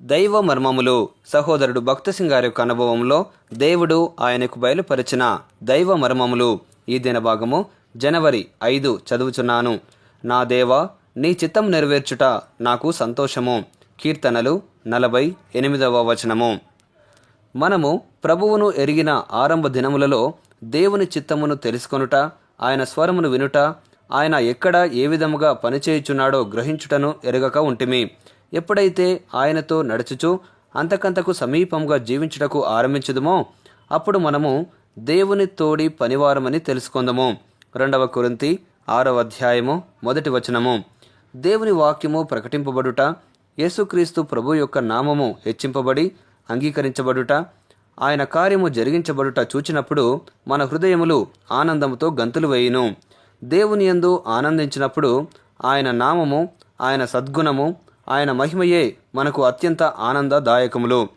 దైవ మర్మములు సహోదరుడు భక్తసింగ్ గారి యొక్క అనుభవంలో దేవుడు ఆయనకు బయలుపరిచిన దైవ మర్మములు ఈ దిన భాగము జనవరి ఐదు చదువుచున్నాను. నా దేవా నీ చిత్తం నెరవేర్చుట నాకు సంతోషము. కీర్తనలు నలభై ఎనిమిదవ వచనము. మనము ప్రభువును ఎరిగిన ఆరంభ దినములలో దేవుని చిత్తమును తెలుసుకొనుట ఆయన స్వరమును వినుట ఆయన ఎక్కడ ఏ విధముగా పనిచేయుచున్నాడో గ్రహించుటను ఎరగక ఉంటిమి. ఎప్పుడైతే ఆయనతో నడుచుచు అంతకంతకు సమీపంగా జీవించుటకు ఆరంభించదుమో అప్పుడు మనము దేవుని తోడి పనివారమని తెలుసుకుందాము. రెండవ కురింతి ఆరవ అధ్యాయము మొదటి వచనము. దేవుని వాక్యము ప్రకటింపబడుట యేసుక్రీస్తు ప్రభు యొక్క నామము హెచ్చింపబడి అంగీకరించబడుట ఆయన కార్యము జరిగించబడుట చూచినప్పుడు మన హృదయములు ఆనందముతో గంతులు వేయును. దేవుని యందు ఆనందించినప్పుడు ఆయన నామము ఆయన సద్గుణము ఆయన మహిమయే మనకు అత్యంత ఆనందదాయకములు.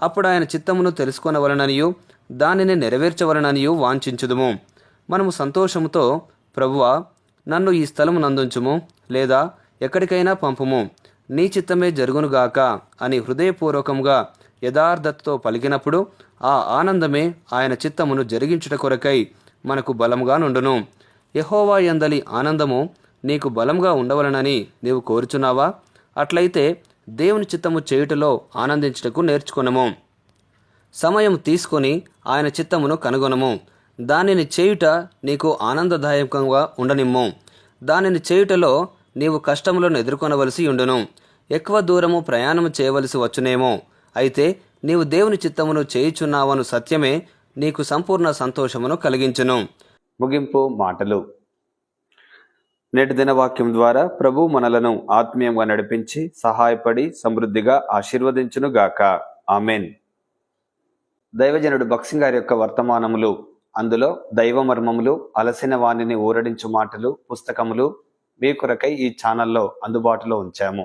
అప్పుడు ఆయన చిత్తమును తెలుసుకొనవలననియు దానిని నెరవేర్చవలననియు వాంఛించుదుము. మనము సంతోషముతో ప్రభువా నన్ను ఈ స్థలము నందుంచుము లేదా ఎక్కడికైనా పంపుము. నీ చిత్తమే జరుగునుగాక అని హృదయపూర్వకంగా యథార్థతతో పలికినప్పుడు ఆ ఆనందమే ఆయన చిత్తమును జరిగించుట కొరకై మనకు బలముగా నుండును. యహోవా ఎందలి ఆనందము నీకు బలంగా ఉండవలనని నీవు కోరుచున్నావా? అట్లయితే దేవుని చిత్తము చేయుటలో ఆనందించుటకు నేర్చుకునము. సమయం తీసుకొని ఆయన చిత్తమును కనుగొనము. దానిని చేయుట నీకు ఆనందదాయకంగా ఉండనిమ్ము. దానిని చేయుటలో నీవు కష్టములను ఎదుర్కొనవలసి ఉండును. ఎక్కువ దూరము ప్రయాణము చేయవలసి వచ్చునేమో. అయితే నీవు దేవుని చిత్తమును చేయుచున్నావను సత్యమే నీకు సంపూర్ణ సంతోషమును కలిగించును. ముగింపు మాటలు. నేటి దినవాక్యం ద్వారా ప్రభు మనలను ఆత్మీయంగా నడిపించి సహాయపడి సమృద్ధిగా ఆశీర్వదించును గాక ఆమెన్. దైవజనుడు బక్సింగ్ గారి యొక్క వర్తమానములు అందులో దైవ మర్మములు అలసిన వాణిని ఊరడించు మాటలు పుస్తకములు మీ కొరకై ఈ ఛానల్లో అందుబాటులో ఉంచాము.